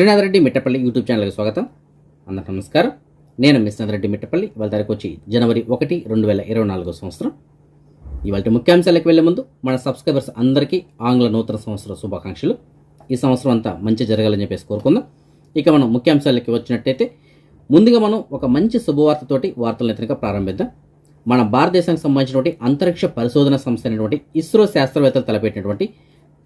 Srinath Reddy Mittapalli YouTube ఛానల్కి స్వాగతం. అందరికీ నమస్కారం. నేను మిశ్రనాథ్ రెడ్డి మిట్టపల్లి. ఇవాళ తారీఖు వచ్చి జనవరి ఒకటి రెండు వేల ఇరవై నాలుగో సంవత్సరం. ఇవాళ ముఖ్యాంశాలకు వెళ్ళే ముందు మన సబ్స్క్రైబర్స్ అందరికీ ఆంగ్ల నూతన సంవత్సర శుభాకాంక్షలు. ఈ సంవత్సరం అంతా మంచి జరగాలని చెప్పేసి కోరుకుందాం. ఇక మనం ముఖ్యాంశాలకి వచ్చినట్టయితే ముందుగా మనం ఒక మంచి శుభవార్తతోటి వార్తలను ఎత్తనగా ప్రారంభిద్దాం. మన భారతదేశానికి సంబంధించినటువంటి అంతరిక్ష పరిశోధన సంస్థ అయినటువంటి ఇస్రో శాస్త్రవేత్తలు తలపెట్టినటువంటి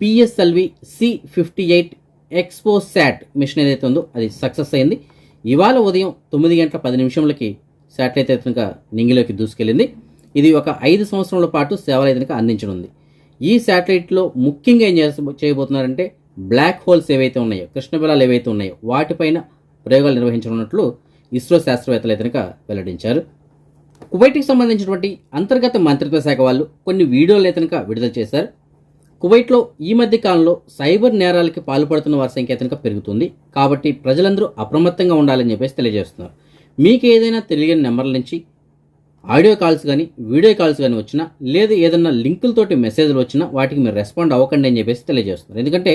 PSLV C fifty eight XPoSat mission ఏదైతే ఉందో అది సక్సెస్ అయింది. ఇవాళ ఉదయం తొమ్మిది గంటల పది నిమిషంలకి శాటిలైట్ కనుక నింగిలోకి దూసుకెళ్ళింది. ఇది ఒక ఐదు సంవత్సరాల పాటు సేవలు కనుక అందించనుంది. ఈ శాటిలైట్లో ముఖ్యంగా ఏం చేస చేయబోతున్నారంటే బ్లాక్ హోల్స్ ఏవైతే ఉన్నాయో కృష్ణబిలాలు ఏవైతే ఉన్నాయో వాటిపైన ప్రయోగాలు నిర్వహించనున్నట్లు ఇస్రో శాస్త్రవేత్తలు ఎదునక వెల్లడించారు. కువైట్కి సంబంధించినటువంటి అంతర్గత మంత్రిత్వ శాఖ వాళ్ళు కొన్ని వీడియోలు ఎతనక విడుదల చేశారు. కువైట్లో ఈ మధ్య కాలంలో సైబర్ నేరాలకి పాల్పడుతున్న వారి సంఖ్య కనుక పెరుగుతుంది. కాబట్టి ప్రజలందరూ అప్రమత్తంగా ఉండాలని చెప్పేసి తెలియజేస్తున్నారు. మీకు ఏదైనా తెలియని నెంబర్ల నుంచి ఆడియో కాల్స్ కానీ వీడియో కాల్స్ కానీ వచ్చినా లేదా ఏదైనా లింకులతోటి మెసేజ్లు వచ్చినా వాటికి మీరు రెస్పాండ్ అవ్వకండి అని చెప్పేసి తెలియజేస్తున్నారు. ఎందుకంటే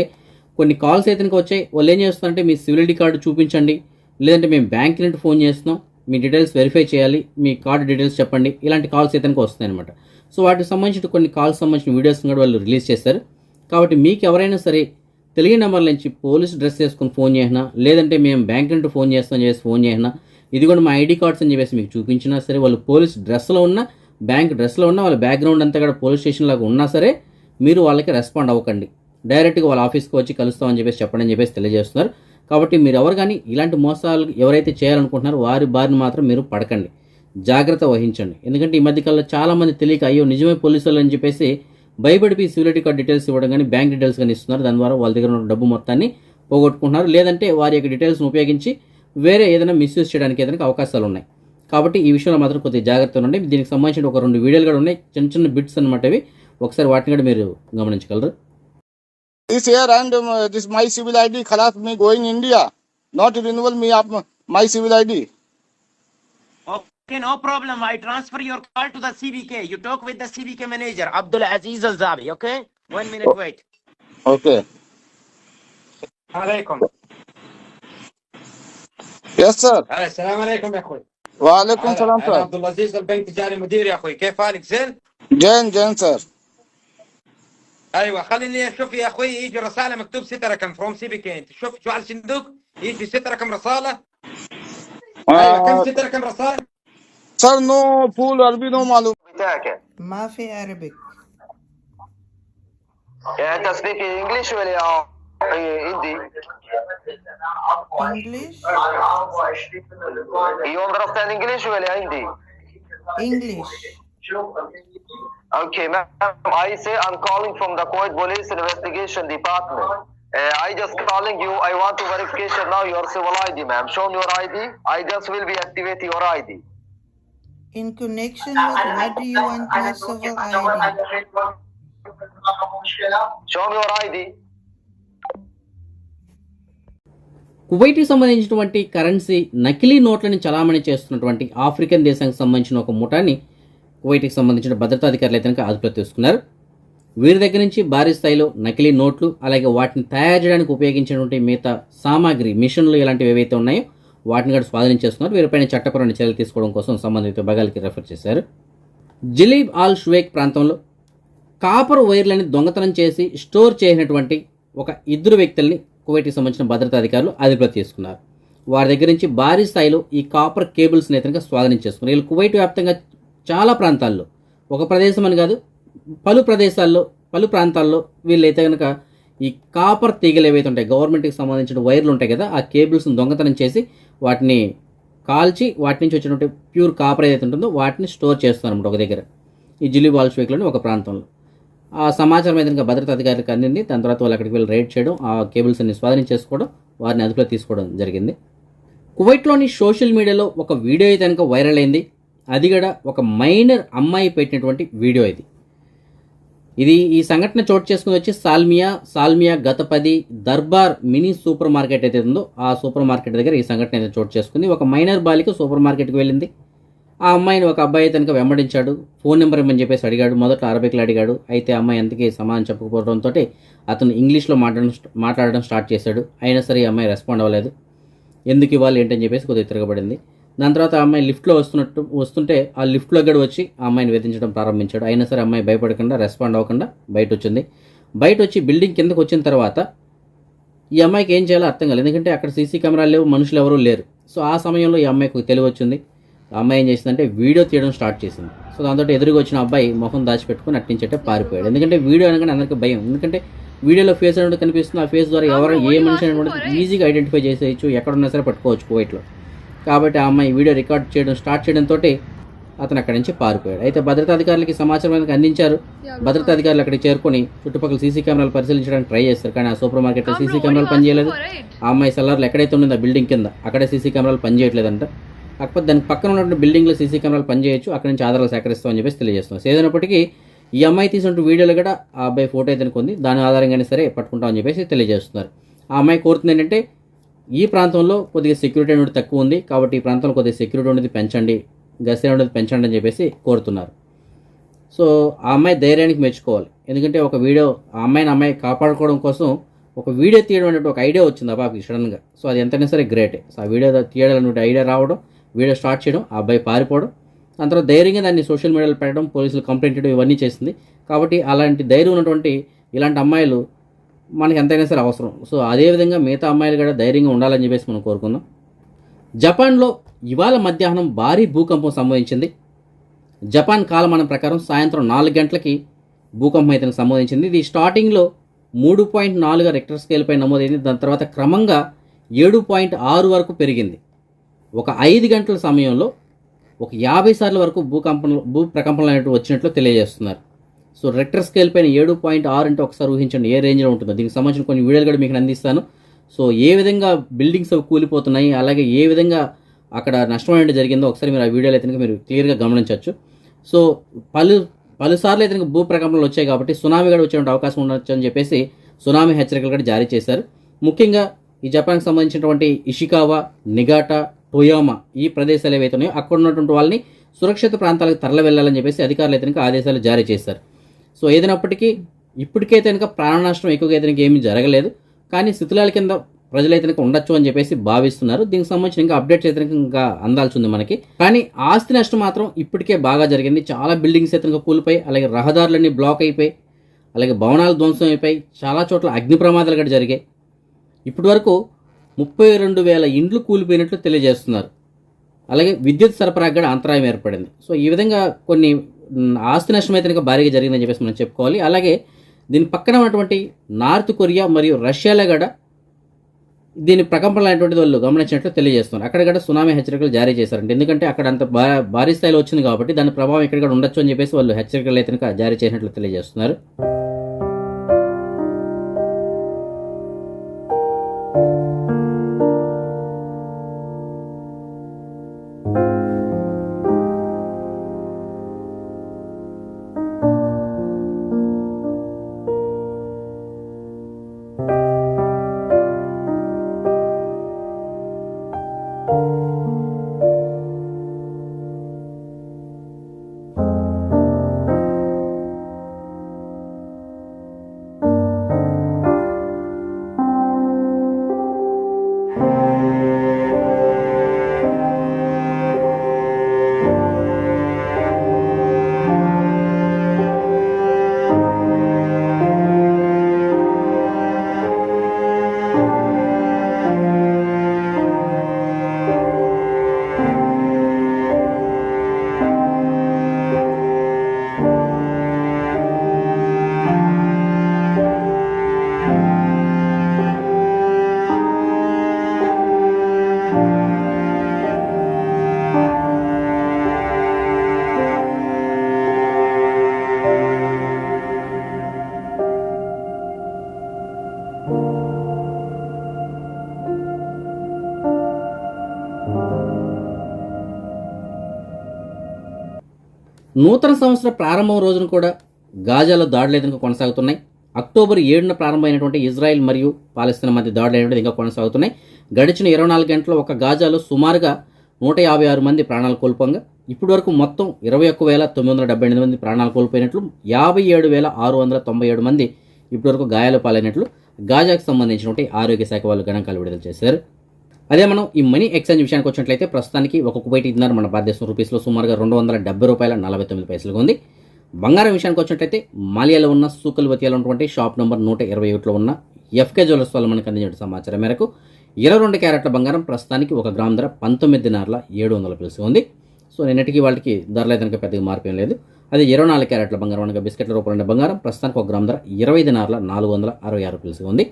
కొన్ని కాల్స్ అయితే వచ్చాయి. వాళ్ళు ఏం చేస్తారంటే మీ సివిల్ ఐడి కార్డు చూపించండి. లేదంటే మేము బ్యాంక్ నుండి ఫోన్ చేస్తున్నాం. మీ డీటెయిల్స్ వెరిఫై చేయాలి. మీ కార్డు డీటెయిల్స్ చెప్పండి. ఇలాంటి కాల్స్ అయితే కనుక వస్తాయి సో వాటికి సంబంధించిన కొన్ని కాల్స్ సంబంధించిన వీడియోస్ కూడా వాళ్ళు రిలీజ్ చేశారు. కాబట్టి మీకు ఎవరైనా సరే తెలియని నెంబర్ల నుంచి పోలీస్ డ్రెస్ వేసుకొని ఫోన్ చేసినా లేదంటే మేము బ్యాంక్ నుండి ఫోన్ చేస్తాం చెప్పేసి ఫోన్ చేసినా ఇది కూడా మా ఐడి కార్డ్స్ అని చెప్పేసి మీకు చూపించినా సరే వాళ్ళు పోలీస్ డ్రెస్లో ఉన్న బ్యాంక్ డ్రెస్లో ఉన్న వాళ్ళ బ్యాక్గ్రౌండ్ అంతా కూడా పోలీస్ స్టేషన్ లాగా ఉన్నా సరే మీరు వాళ్ళకి రెస్పాండ్ అవ్వకండి. డైరెక్ట్గా వాళ్ళ ఆఫీస్కి వచ్చి కలుస్తామని చెప్పేసి చెప్పండి అని చెప్పేసి తెలియజేస్తున్నారు. కాబట్టి మీరు ఎవరు కానీ ఇలాంటి మోసాలు ఎవరైతే చేయాలనుకుంటున్నారో వారి బారిని మాత్రం మీరు పడకండి. జాగ్రత్త వహించండి. ఎందుకంటే ఈ మధ్యకాలంలో చాలామంది తెలియక అయ్యో నిజమే పోలీసులు అని చెప్పేసి భయపడిపి సివిలిటీ కార్డ్ డీటెయిల్స్ ఇవ్వడం కానీ బ్యాంక్ డీటెయిల్స్ కానీ ఇస్తున్నారు. దాని ద్వారా వాళ్ళ దగ్గర ఉన్న డబ్బు మొత్తాన్ని పోగొట్టుకుంటున్నారు. లేదంటే వారి యొక్క డీటెయిల్స్ని ఉపయోగించి వేరే ఏదైనా మిస్యూజ్ చేయడానికి ఏదైనా అవకాశాలు ఉన్నాయి. కాబట్టి ఈ విషయంలో మాత్రం కొద్దిగా జాగ్రత్తగా ఉండండి. దీనికి సంబంధించిన ఒక రెండు వీడియోలు కూడా ఉన్నాయి. చిన్న చిన్న బిట్స్ అనమాట ఇవి. ఒకసారి వాటిని కూడా మీరు గమనించగలరు. This year and um, this my civil ID khalas me going India. Not renewal me up my civil ID. Okay, no problem. I transfer your call to the CVK. You talk with the CVK manager, Abdul Aziz Al Zabi, okay? One minute, wait. Okay. عليكم Yes sir. هلا السلام عليكم يا أخوي وعليكم السلام sir. عبد العزيز البنك التجاري مدير يا أخوي كيف حالك زين؟ Jain Jain sir. أيوه خليني أشوف يا أخوي يجي رساله مكتوب ست رقم فروم سي بي كي شوف شو على الصندوق يجي ست رقم رساله أيوه كم ست رقم رساله؟ sir no full Arabic no malum. بتاعك ما في عربي انت سبيك انجلش ولا هندي؟ انجلش You understand English ولا هندي؟ انجلش Okay, ma'am. I say I'm calling from the Kuwait Police Investigation Department. Uh, I just calling you. I want to verification now your civil ID, ma'am. Show me your ID. I just will be activate your ID. In connection with what do you want my civil ID Show me your ID. కువైట్కి సంబంధించినటువంటి currency నకిలీ నోట్లని చలామణి చేస్తున్నటువంటి African దేశానికి సంబంధించిన ఒక ముఠాన్ని కువైట్కి సంబంధించిన భద్రతాధికారులు అయితే కనుక అదుపులో తీసుకున్నారు. వీరి దగ్గర నుంచి భారీ స్థాయిలో నకిలీ నోట్లు అలాగే వాటిని తయారు చేయడానికి ఉపయోగించినటువంటి మిగతా సామాగ్రి మిషన్లు ఇలాంటివి ఏవైతే ఉన్నాయో వాటిని కూడా స్వాధీనం చేసుకున్నారు. వీరిపైన చట్టపరమైన చర్యలు తీసుకోవడం కోసం సంబంధిత విభాగాలకి రెఫర్ చేశారు. జిలీబ్ ఆల్ షువేక్ ప్రాంతంలో కాపర్ వైర్లని దొంగతనం చేసి స్టోర్ చేసినటువంటి ఒక ఇద్దరు వ్యక్తుల్ని కువైట్కి సంబంధించిన భద్రతా అధికారులు అదుపులో తీసుకున్నారు. వారి దగ్గర నుంచి భారీ స్థాయిలో ఈ కాపర్ కేబుల్స్ని అయితే స్వాధీనం చేసుకున్నారు. వీళ్ళు కువైట్ వ్యాప్తంగా చాలా ప్రాంతాల్లో ఒక ప్రదేశం అని కాదు పలు ప్రదేశాల్లో పలు ప్రాంతాల్లో వీళ్ళైతే కనుక ఈ కాపర్ తీగలు ఏవైతే ఉంటాయి గవర్నమెంట్కి సంబంధించిన వైర్లు ఉంటాయి కదా ఆ కేబుల్స్ని దొంగతనం చేసి వాటిని కాల్చి వాటి నుంచి వచ్చినటువంటి ప్యూర్ కాపర్ ఏదైతే ఉంటుందో వాటిని స్టోర్ చేస్తాను అనమాట ఒక దగ్గర. ఈ జిల్లి బాల్స్వేక్లోని ఒక ప్రాంతంలో. ఆ సమాచారం అయితే ఇంకా భద్రతా అధికారులకు అందింది. దాని తర్వాత వాళ్ళు అక్కడికి వెళ్ళి రైడ్ చేయడం ఆ కేబుల్స్ అన్ని స్వాధీనం చేసుకోవడం వారిని అదుపులో తీసుకోవడం జరిగింది. కువైట్లోని సోషల్ మీడియాలో ఒక వీడియో అయితే కనుక వైరల్ అయింది. అది కూడా ఒక మైనర్ అమ్మాయి పెట్టినటువంటి వీడియో ఇది. ఇది ఈ సంఘటన చోటు చేసుకుని వచ్చి సాల్మియా సాల్మియా గతపది దర్బార్ మినీ సూపర్ మార్కెట్ అయితే ఉందో ఆ సూపర్ మార్కెట్ దగ్గర ఈ సంఘటన అయితే చోటు చేసుకుంది. ఒక మైనర్ బాలిక సూపర్ మార్కెట్కి వెళ్ళింది. ఆ అమ్మాయిని ఒక అబ్బాయి తనక వెంబడించాడు. ఫోన్ నెంబర్ ఇమ్మని చెప్పేసి అడిగాడు. మొదట అరబిక్లో అడిగాడు. అయితే అమ్మాయి ఎంతకీ సమాధానం చెప్పకపోవడంతో అతను ఇంగ్లీష్లో మాట్లాడడం మాట్లాడడం స్టార్ట్ చేశాడు. అయినా సరే ఈ అమ్మాయి రెస్పాండ్ అవ్వలేదు. ఎందుకు ఇవ్వాలి ఏంటని చెప్పేసి కొద్దిగా తిరగబడింది. దాని తర్వాత ఆ అమ్మాయి లిఫ్ట్లో వస్తున్నట్టు వస్తుంటే ఆ లిఫ్ట్లో గడి వచ్చి ఆ అమ్మాయిని వేధించడం ప్రారంభించాడు. అయినా సరే అమ్మాయి భయపడకుండా రెస్పాండ్ అవ్వకుండా బయట వచ్చింది బయట వచ్చి బిల్డింగ్ కిందకు వచ్చిన తర్వాత ఈ అమ్మాయికి ఏం చేయాలో అర్థం కాలేదు. ఎందుకంటే అక్కడ సీసీ కెమెరాలు లేవు మనుషులు ఎవరూ లేరు. సో ఆ సమయంలో ఈ అమ్మాయికి తెలివి వచ్చింది. ఆ అమ్మాయి ఏం చేసిందంటే వీడియో తీయడం స్టార్ట్ చేసింది. సో దాంతో ఎదురుగా వచ్చిన అబ్బాయి మొహం దాచిపెట్టుకుని అట్టించటే పారిపోయాడు. ఎందుకంటే వీడియో అనగానే అందరికీ భయం. ఎందుకంటే వీడియోలో ఫేస్ అనేది కనిపిస్తుంది. ఆ ఫేస్ ద్వారా ఎవరు ఏ మనిషి అనేటువంటి ఈజీగా ఐడెంటిఫై చేసేయచ్చు. ఎక్కడున్నా సరే పట్టుకోవచ్చు కువైట్లో కాబట్టి ఆ అమ్మాయి వీడియో రికార్డ్ చేయడం స్టార్ట్ చేయడంతో అతను అక్కడి నుంచి పారిపోయాడు. అయితే భద్రతా అధికారులకి సమాచారం అనేది అందించారు. భద్రతా అధికారులు అక్కడికి చేరుకొని చుట్టుపక్కల సీసీ కెమెరాలు పరిశీలించడానికి ట్రై చేస్తారు. కానీ ఆ సూపర్ మార్కెట్లో సీసీ కెమెరాలు పనిచేయలేదు. ఆ అమ్మాయి సెల్లర్లు ఎక్కడైతే ఉండిందో ఆ బిల్డింగ్ కింద అక్కడే సీసీ కెమెరాలు పనిచేయట్లేదంట. కాకపోతే దానికి పక్కన ఉన్నటువంటి బిల్డింగ్లో సీసీ కెమెరాలు పనిచేయచ్చు. అక్కడి నుంచి ఆధారాలు సేకరిస్తామని చెప్పేసి తెలియజేస్తున్నాం. ఏదైనప్పటికీ ఈ అమ్మాయి తీసినట్టు వీడియోలో కూడా ఆ అబ్బాయి ఫోటో అయితే ఉంది దాని ఆధారంగానే సరే పట్టుకుంటామని చెప్పేసి తెలియజేస్తున్నారు. ఆ అమ్మాయి కోరుతుంది ఏంటంటే ఈ ప్రాంతంలో కొద్దిగా సెక్యూరిటీ అనేది తక్కువ ఉంది. కాబట్టి ఈ ప్రాంతంలో కొద్దిగా సెక్యూరిటీ అనేది పెంచండి. గస్తీ అనేది పెంచండి అని చెప్పేసి కోరుతున్నారు. సో ఆ అమ్మాయి ధైర్యానికి మెచ్చుకోవాలి. ఎందుకంటే ఒక వీడియో ఆ అమ్మాయిని అమ్మాయి కాపాడుకోవడం కోసం ఒక వీడియో తీయడం అనేది ఒక ఐడియా వచ్చింది ఆ సడన్గా సో అది ఎంతైనా సరే గ్రేటే సో ఆ వీడియో తీయడం ఐడియా రావడం వీడియో స్టార్ట్ చేయడం ఆ అబ్బాయి పారిపోవడం దాని తర్వాత ధైర్యంగా దాన్ని సోషల్ మీడియాలో పెట్టడం పోలీసులు కంప్లైంట్ చేయడం ఇవన్నీ చేసింది. కాబట్టి అలాంటి ధైర్యం ఉన్నటువంటి ఇలాంటి అమ్మాయిలు మనకి ఎంతైనా సరే అవసరం. సో అదేవిధంగా మిగతా అమ్మాయిలు కూడా ధైర్యంగా ఉండాలని చెప్పేసి మనం కోరుకుందాం. జపాన్లో ఇవాళ మధ్యాహ్నం భారీ భూకంపం సంభవించింది. జపాన్ కాలమానం ప్రకారం సాయంత్రం నాలుగు గంటలకి భూకంపం అయితే సంభవించింది. ఇది స్టార్టింగ్లో మూడు పాయింట్ నాలుగు రెక్టర్ స్కేల్పై నమోదైంది. దాని తర్వాత క్రమంగా ఏడు పాయింట్ ఆరు వరకు పెరిగింది. ఒక ఐదు గంటల సమయంలో ఒక యాభై సార్ల వరకు భూకంపంలో భూ ప్రకంపనలు అనేవి వచ్చినట్లు తెలియజేస్తున్నారు. సో రెక్టర్ స్కేల్ పైన ఏడు పాయింట్ ఆరు అంటే ఒకసారి ఊహించండి ఏ రేంజ్లో ఉంటుందో. దీనికి సంబంధించిన కొన్ని వీడియోలు కూడా మీకు అందిస్తాను. సో ఏ విధంగా బిల్డింగ్స్ అవి కూలిపోతున్నాయి అలాగే ఏ విధంగా అక్కడ నష్టం అనేది జరిగిందో ఒకసారి మీరు ఆ వీడియోలు అయితే మీరు క్లియర్గా గమనించవచ్చు. సో పలు పలుసార్లు అయితే భూ ప్రకంపనలు వచ్చాయి కాబట్టి సునామీ కూడా వచ్చే అవకాశం ఉండొచ్చు అని చెప్పేసి సునామీ హెచ్చరికలు కూడా జారీ చేశారు. ముఖ్యంగా ఈ జపాన్కి సంబంధించినటువంటి ఇషికావా నిగాటా టొయోమా ఈ ప్రదేశాలు ఏవైతే ఉన్నాయో అక్కడ ఉన్నటువంటి వాళ్ళని సురక్షిత ప్రాంతాలకు తరలి వెళ్ళాలని చెప్పేసి అధికారులు అయితే ఆదేశాలు జారీ చేశారు. సో ఏదైనప్పటికీ ఇప్పటికైతే కనుక ప్రాణ నష్టం ఎక్కువగా అయితే ఏమీ జరగలేదు. కానీ శిథిలాల కింద ప్రజలైతే కనుక ఉండొచ్చు అని చెప్పేసి భావిస్తున్నారు. దీనికి సంబంధించిన ఇంకా అప్డేట్స్ అయితే ఇంకా అందాల్సి ఉంది మనకి. కానీ ఆస్తి నష్టం మాత్రం ఇప్పటికే బాగా జరిగింది. చాలా బిల్డింగ్స్ అయితే కనుక కూలిపోయి అలాగే రహదారులన్నీ బ్లాక్ అయిపోయి అలాగే భవనాలు ధ్వంసం అయిపోయి చాలా చోట్ల అగ్ని ప్రమాదాలు కూడా జరిగాయి. ఇప్పటి వరకు ముప్పై రెండు వేల ఇండ్లు కూలిపోయినట్లు తెలియజేస్తున్నారు. అలాగే విద్యుత్ సరఫరాకు కూడా అంతరాయం ఏర్పడింది. సో ఈ విధంగా కొన్ని ఆస్తి నష్టం అయితే కనుక భారీగా జరిగిందని చెప్పేసి మనం చెప్పుకోవాలి. అలాగే దీని పక్కన ఉన్నటువంటి నార్త్ కొరియా మరియు రష్యాలో కూడా దీని ప్రకంపనలు అనేటువంటిది వాళ్ళు గమనించినట్లు తెలియజేస్తున్నారు. అక్కడ కూడా సునామీ హెచ్చరికలు జారీ చేశారంట. ఎందుకంటే అక్కడ అంత భారీ స్థాయిలో వచ్చింది కాబట్టి దాని ప్రభావం ఇక్కడ కూడా ఉండొచ్చు అని చెప్పేసి వాళ్ళు హెచ్చరికలు అయితే జారీ చేసినట్లు తెలియజేస్తున్నారు. నూతన సంవత్సర ప్రారంభం రోజున కూడా గాజాలో దాడులు అయితే కొనసాగుతున్నాయి. అక్టోబర్ ఏడున ప్రారంభమైనటువంటి ఇజ్రాయెల్ మరియు పాలస్తీనా మధ్య దాడులు అనేటువంటి ఇంకా కొనసాగుతున్నాయి. గడిచిన ఇరవై నాలుగు గంటల్లో ఒక గాజాలో సుమారుగా నూట యాభై ఆరు మంది ప్రాణాలు కోల్పోగా ఇప్పటి వరకు మొత్తం ఇరవై ఒక్క వేల తొమ్మిది వందల డెబ్బై ఎనిమిది మంది ప్రాణాలు కోల్పోయినట్లు యాభై ఏడు వేల ఆరు వందల తొంభై ఏడు మంది ఇప్పటివరకు గాయాలు పాలైనట్లు గాజాకు సంబంధించినటువంటి ఆరోగ్య శాఖ వాళ్ళు గణాంకాలు విడుదల చేశారు. అదే మనం ఈ మనీ ఎక్స్చేంజ్ విషయానికి వచ్చినట్లయితే ప్రస్తుతానికి ఒక కువైట్ ఇద్దరు మన భారతదేశం రూపీస్లో సుమారుగా రెండు వందల డెబ్బై రూపాయల నలభై తొమ్మిది పైసలుగా ఉంది. బంగారం విషయానికి వచ్చినట్లయితే మాలియాలో ఉన్న సూకల్వతియాలో ఉన్నటువంటి షాప్ నెంబర్ నూట ఇరవై ఒకటిలో ఉన్న ఎఫ్కే జ్యువెలర్స్ వాళ్ళు మనకు అందించిన సమాచారం మేరకు ఇరవై రెండు క్యారెట్ల బంగారం ప్రస్తుతానికి ఒక గ్రామ్ ధర పంతొమ్మిది దినార్ల ఏడు వందల పిలుసు ఉంది. సో నిన్నటికి వాళ్ళకి ధరలు అయితే కనుక పెద్దగా మార్పు ఏం లేదు. అదే ఇరవై నాలుగు క్యారెట్ల బంగారం అనగా బిస్కెట్ల రూపంలో ఉండే బంగారం ప్రస్తుతానికి ఒక గ్రామ్ ధర ఇరవై దినార్ల నాలుగు వందల అరవై ఆరు పిలుసుగా ఉంది.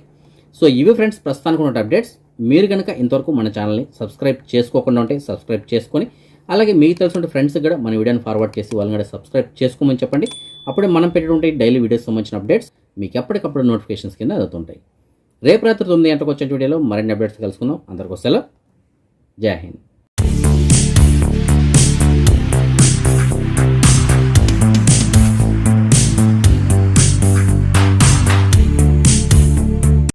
సో ఇవి ఫ్రెండ్స్ ప్రస్తుతానికి ఉన్న అప్డేట్స్. మీరు కనుక ఇంతవరకు మన ఛానల్ని సబ్స్క్రైబ్ చేసుకోకుండా ఉంటే సబ్స్క్రైబ్ చేసుకొని అలాగే మీకు తెలిసిన ఫ్రెండ్స్కి కూడా మన వీడియోని ఫార్వర్డ్ చేసి వాళ్ళని కూడా సబ్స్క్రైబ్ చేసుకోమని చెప్పండి. అప్పుడే మనం పెట్టేటువంటి డైలీ వీడియోస్ సంబంధించిన అప్డేట్స్ మీకు ఎప్పటికప్పుడు నోటిఫికేషన్స్ కింద అందుతుంటాయి. రేపు రాత్రి తొమ్మిది గంటలకు వచ్చే వీడియోలో మరిన్ని అప్డేట్స్ కలుసుకుందాం. అందరికీ సెలవు. జై హింద్.